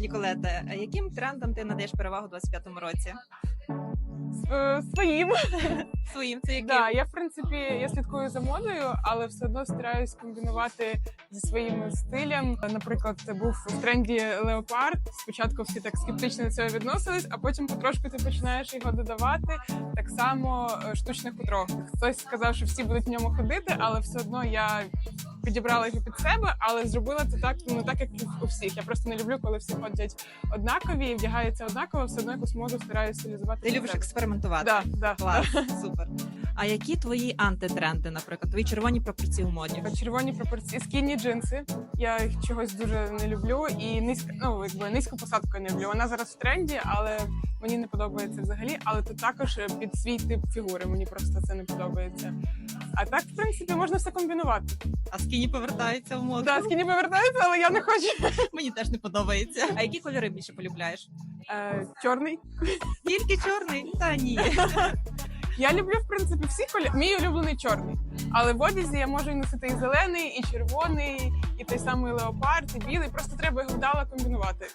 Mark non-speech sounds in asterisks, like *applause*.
Ніколете, яким трендам ти надаєш перевагу у 25-му році? Е, Своїм. *laughs* Своїм це яким? Да, я в принципі я слідкую за модою, але все одно стараюсь комбінувати зі своїм стилем. Наприклад, це був в тренді леопард. Спочатку всі так скептично до цього відносились, а потім потрошку ти починаєш його додавати. Так само е, штучне хутро. Хтось сказав, що всі будуть в ньому ходити, але все одно я. Підібрала його під себе, але зробила це так, ну не так, як у всіх. Я просто не люблю, коли всі ходять однакові і вдягаються однаково, все одно якусь моду стараюся стилізувати. Ти любиш експериментувати? Да, да. Клас, *laughs* супер. А які твої антитренди, наприклад, твої червоні пропорції у моді? Червоні пропорції, скінні джинси. Я їх чогось дуже не люблю. І низько, ну якби низьку посадку не люблю. Вона зараз в тренді, але мені не подобається взагалі. Але це також під свій тип фігури. Мені просто це не подобається. А так, в принципі, можна все комбінувати. А скіні повертаються в моду? Да, скіні повертаються, але я не хочу. Мені теж не подобається. *laughs* А які кольори більше полюбляєш? Е, чорний. Тільки чорний? Та ні. *laughs* Я люблю, в принципі, всі кольори. Мій улюблений чорний. Але в одязі я можу і носити і зелений, і червоний, і той самий леопард, і білий. Просто треба його вдало комбінувати.